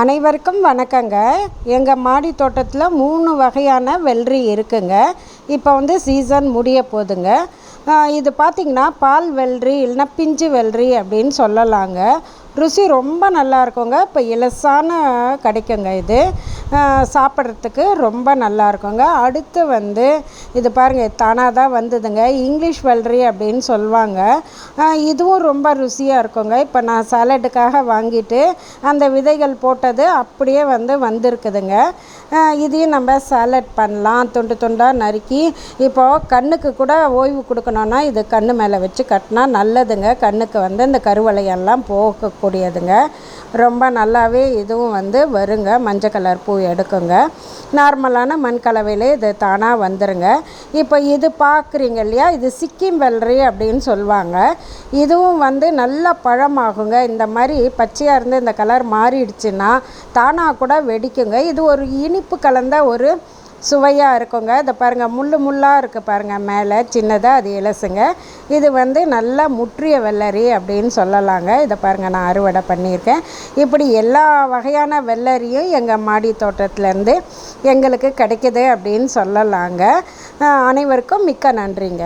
அனைவருக்கும் வணக்கங்க. எங்கள் மாடி தோட்டத்தில் மூணு வகையான வெள்ளரி இருக்குங்க. இப்போ வந்து சீசன் முடிய போகுதுங்க இது பார்த்திங்கன்னா பால் வெள்ளரி இல்லைன்னா பிஞ்சு வெள்ளரி அப்படின்னு சொல்லலாங்க. ருசி ரொம்ப நல்லா இருக்குங்க. இப்போ இலசான கிடைக்குங்க இது. சாப்பிட்றதுக்கு ரொம்ப நல்லா இருக்குங்க. அடுத்து வந்து இது பாருங்கள் தானாக தான் வந்ததுங்க. இங்கிலீஷ் வெள்ளரி அப்படின்னு சொல்லுவாங்க. இதுவும் ரொம்ப ருசியாக இருக்குங்க. இப்போ நான் சாலடுக்காக வாங்கிட்டு அந்த விதைகள் போட்டது அப்படியே வந்து வந்திருக்குதுங்க. இதையும் நம்ம சாலட் பண்ணலாம். துண்டு துண்டாக நறுக்கி இப்போது கண்ணுக்கு கூட ஓய்வு கொடுக்கணுன்னா இது கண்ணு மேலே வச்சு கட்டினா நல்லதுங்க. கண்ணுக்கு வந்து இந்த கருவளையெல்லாம் வரக்கூடியதுங்க ரொம்ப நல்லாவே இதுவும் வந்து வருங்க. மஞ்சள் கலர் பூ எடுக்குங்க. நார்மலான மண் கலவையிலே இது தானாக வந்துருங்க. இப்போ இது பார்க்குறீங்க இல்லையா? இது சிக்கிம் வெள்ளரி அப்படின்னு சொல்லுவாங்க. இதுவும் வந்து நல்ல பழமாகுங்க. இந்த மாதிரி பச்சையாக இருந்து இந்த கலர் மாறிடுச்சுன்னா தானாக கூட வெடிக்குங்க. இது ஒரு இனிப்பு கலந்த ஒரு சுவையாக இருக்குங்க. இதை பாருங்கள் முள் முள்ளாக இருக்குது பாருங்கள் மேலே சின்னதாக அது இலசுங்க. இது வந்து நல்லா முற்றிய வெள்ளரி அப்படின்னு சொல்லலாங்க. இதை பாருங்கள் நான் அறுவடை பண்ணியிருக்கேன். இப்படி எல்லா வகையான வெள்ளரியும் எங்கள் மாடி தோட்டத்துலேருந்து எங்களுக்கு கிடைக்குது அப்படின்னு சொல்லலாங்க. அனைவருக்கும் மிக்க நன்றிங்க.